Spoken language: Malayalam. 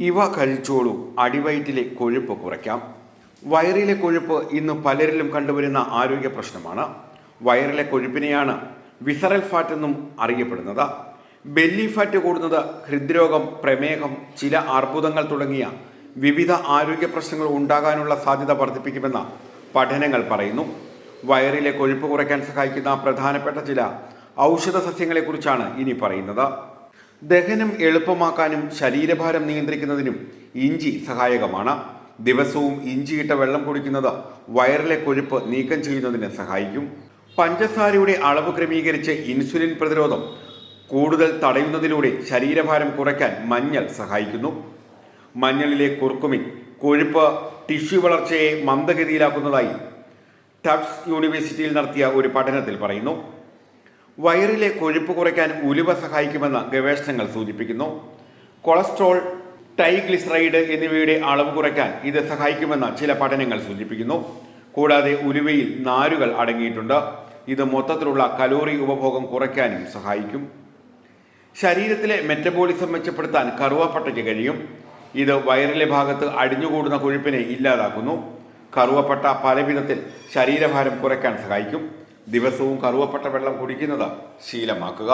ഇവ കഴിച്ചോളൂ. അടിവയറ്റിലെ കൊഴുപ്പ് കുറയ്ക്കാം. വയറിലെ കൊഴുപ്പ് ഇന്ന് പലരിലും കണ്ടുവരുന്ന ആരോഗ്യ പ്രശ്നമാണ്. വയറിലെ കൊഴുപ്പിനെയാണ് വിസറൽ ഫാറ്റ് എന്നും അറിയപ്പെടുന്നത്. ബെല്ലി ഫാറ്റ് കൂടുന്നത് ഹൃദ്രോഗം പ്രമേഹം ചില അർബുദങ്ങൾ തുടങ്ങിയ വിവിധ ആരോഗ്യ പ്രശ്നങ്ങൾ ഉണ്ടാകാനുള്ള സാധ്യത വർദ്ധിപ്പിക്കുമെന്ന പഠനങ്ങൾ പറയുന്നു. വയറിലെ കൊഴുപ്പ് കുറയ്ക്കാൻ സഹായിക്കുന്ന പ്രധാനപ്പെട്ട ചില ഔഷധ സസ്യങ്ങളെക്കുറിച്ചാണ് ഇനി പറയുന്നത്. ദഹനം എളുപ്പമാക്കാനും ശരീരഭാരം നിയന്ത്രിക്കുന്നതിനും ഇഞ്ചി സഹായകമാണ്. ദിവസവും ഇഞ്ചിയിട്ട വെള്ളം കുടിക്കുന്നത് വയറിലെ കൊഴുപ്പ് നീക്കം ചെയ്യുന്നതിന് സഹായിക്കും. പഞ്ചസാരയുടെ അളവ് ക്രമീകരിച്ച് ഇൻസുലിൻ പ്രതിരോധം കൂടുതൽ തടയുന്നതിലൂടെ ശരീരഭാരം കുറയ്ക്കാൻ മഞ്ഞൾ സഹായിക്കുന്നു. മഞ്ഞളിലെ കുർക്കുമിൻ കൊഴുപ്പ് ടിഷ്യു വളർച്ചയെ മന്ദഗതിയിലാക്കുന്നതായി ടഫ്സ് യൂണിവേഴ്സിറ്റിയിൽ നടത്തിയ ഒരു പഠനത്തിൽ പറയുന്നു. വയറിലെ കൊഴുപ്പ് കുറയ്ക്കാൻ ഉലുവ സഹായിക്കുമെന്ന് ഗവേഷണങ്ങൾ സൂചിപ്പിക്കുന്നു. കൊളസ്ട്രോൾ ടൈഗ്ലിസറൈഡ് എന്നിവയുടെ അളവ് കുറയ്ക്കാൻ ഇത് സഹായിക്കുമെന്ന് ചില പഠനങ്ങൾ സൂചിപ്പിക്കുന്നു. കൂടാതെ ഉലുവയിൽ നാരുകൾ അടങ്ങിയിട്ടുണ്ട്. ഇത് മൊത്തത്തിലുള്ള കലോറി ഉപഭോഗം കുറയ്ക്കാനും സഹായിക്കും. ശരീരത്തിലെ മെറ്റബോളിസം മെച്ചപ്പെടുത്താൻ കറുവപ്പട്ടയ്ക്ക് കഴിയും. ഇത് വയറിലെ ഭാഗത്ത് അടിഞ്ഞുകൂടുന്ന കൊഴുപ്പിനെ ഇല്ലാതാക്കുന്നു. കറുവപ്പട്ട പലവിധത്തിൽ ശരീരഭാരം കുറയ്ക്കാൻ സഹായിക്കും. ദിവസവും കറുവപ്പട്ട വെള്ളം കുടിക്കുന്നത് ശീലമാക്കുക.